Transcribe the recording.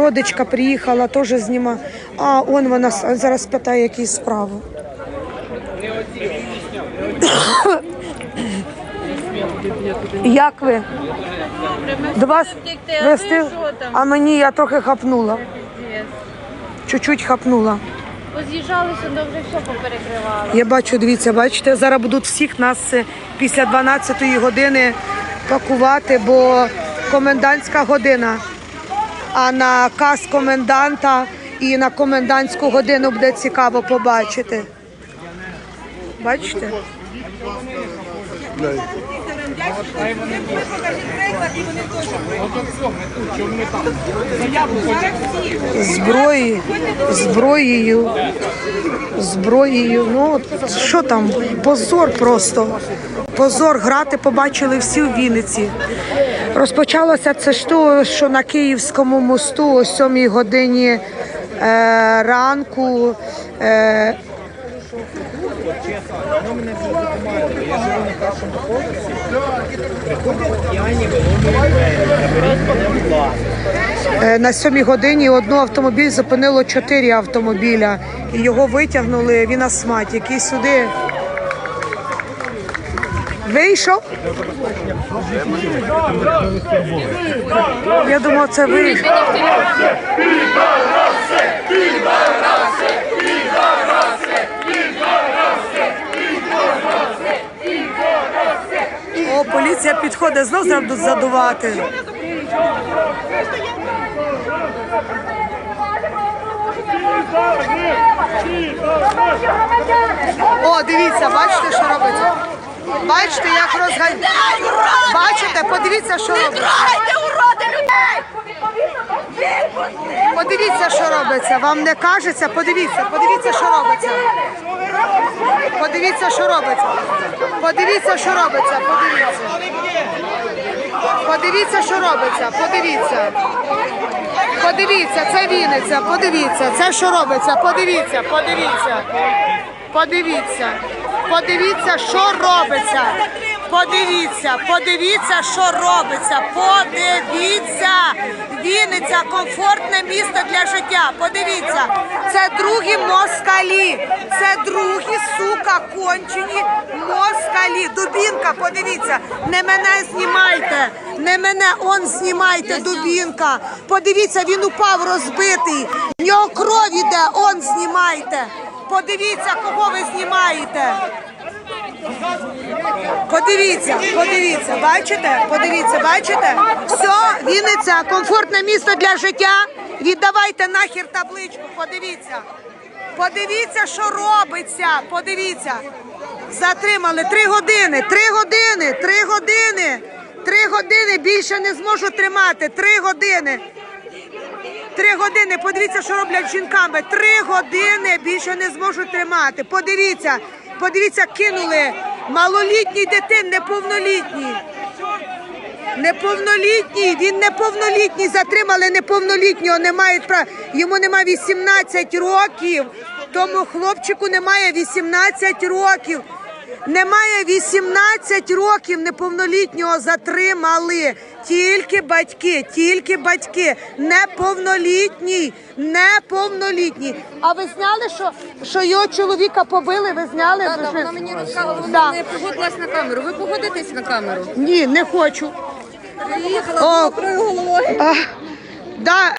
Родичка приїхала, теж зніма. А, он вона зараз питає якісь справи. Як ви? До вас втекти, а мені я трохи хапнула. Чуть-чуть хапнула. Поз'їжджалися, то вже все поперекривали. Я бачу, дивіться, бачите, зараз будуть всіх нас е, після 12-ї години пакувати, бо комендантська година. А на каз коменданта і на комендантську годину буде цікаво побачити. Бачите? Зброї, зброєю, зброєю. Ну що там? Позор просто. Позор грати побачили всі в Вінниці. Розпочалося це ж то, що на Київському мосту о 7 годині е, ранку. Е, Е, На сьомій годині одну автомобіль зупинило чотири автомобіля. І його витягнули, він астматик. І сюди вийшов. Я думав, це вийшов. О, поліція підходить, знов зараз будуть задувати. О, дивіться, бачите, що робиться? Бачите, як розганяють. Бачите, подивіться, що людей! Подивіться, що робиться. Вам не кажеться? Подивіться, подивіться, що робиться. Подивіться, що робиться. Подивіться, що робиться. Подивіться. Подивіться, що робиться. Подивіться. Подивіться, це Вінниця. Подивіться, це що робиться. Подивіться, подивіться. Подивіться. Подивіться, що робиться. Подивіться, подивіться, що робиться. Подивіться. Вінниця комфортне місто для життя. Подивіться, це другі москалі. Це другі, сука, кончені москалі. Дубінка, подивіться, не мене знімайте. Не мене он знімайте, дубінка. Подивіться, він упав розбитий. В нього кров іде, он знімайте. Подивіться, кого ви знімаєте. Подивіться, подивіться, бачите? Подивіться, бачите? Все, Вінниця, комфортне місто для життя. Віддавайте нахер табличку, подивіться. Подивіться, що робиться. Подивіться. Затримали три години, три години, три години. Три години більше не зможу тримати. Три години. Три години. Подивіться, що роблять жінками. Три години більше не зможу тримати. Подивіться, подивіться, кинули малолітній дитин, неповнолітній. Неповнолітній, він неповнолітній, затримали неповнолітнього, не мають права. Йому немає 18 років. Тому хлопчику немає 18 років. Немає 18 років неповнолітнього затримали. Тільки батьки, тільки батьки. Неповнолітній, неповнолітній. А ви зняли, що, що його чоловіка побили? Ви зняли? Так, Ви так, вона мені розказала, Да. не погодилась на камеру. Ви погодитесь на камеру? Ні, не хочу. Приїхала головою. а, да,